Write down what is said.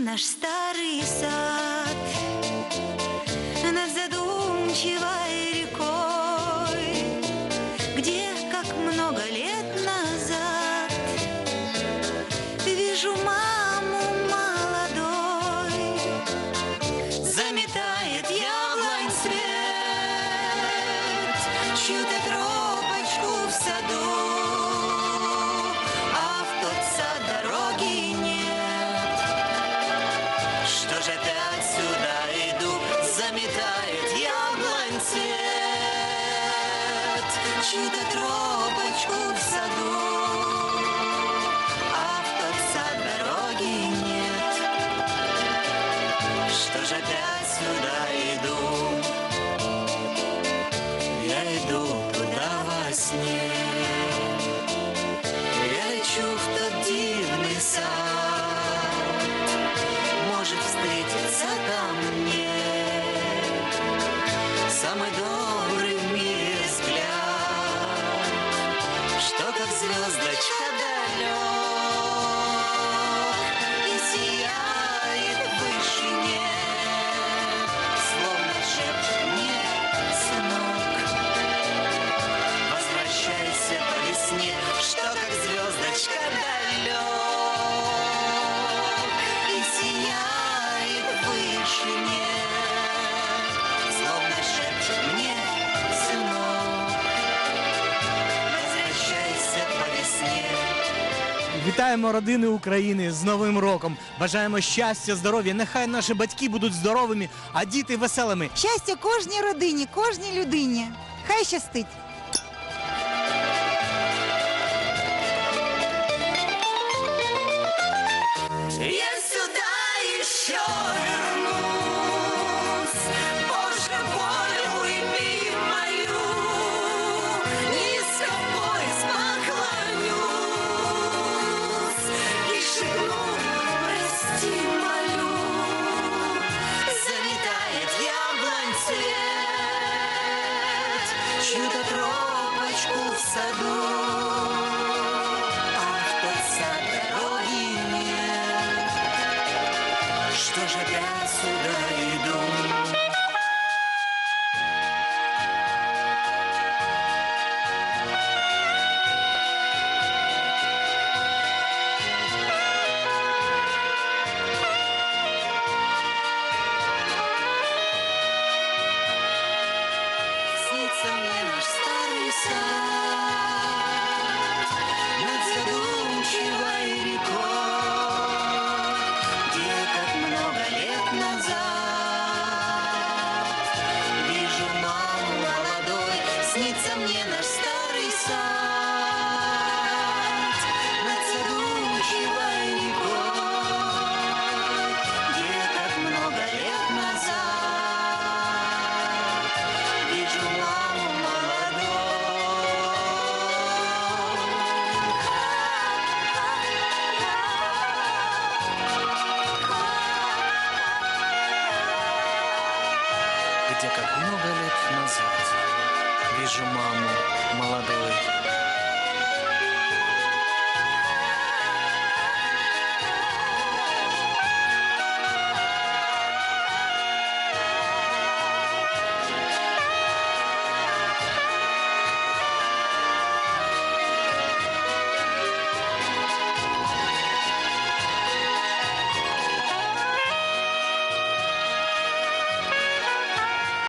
наш старый сад. чью-то тропочку в саду. А в тот сад дороги нет. Что же опять сюда иду? Я иду туда во сне. Вітаємо родини України з Новим роком. Бажаємо щастя, здоров'я. Нехай наші батьки будуть здоровими, а діти веселими. Щастя кожній родині, кожній людині. Хай щастить. Yes! саду, а в сад дороги нет. Что же я сюда иду? где как много лет назад. Вижу маму молодой.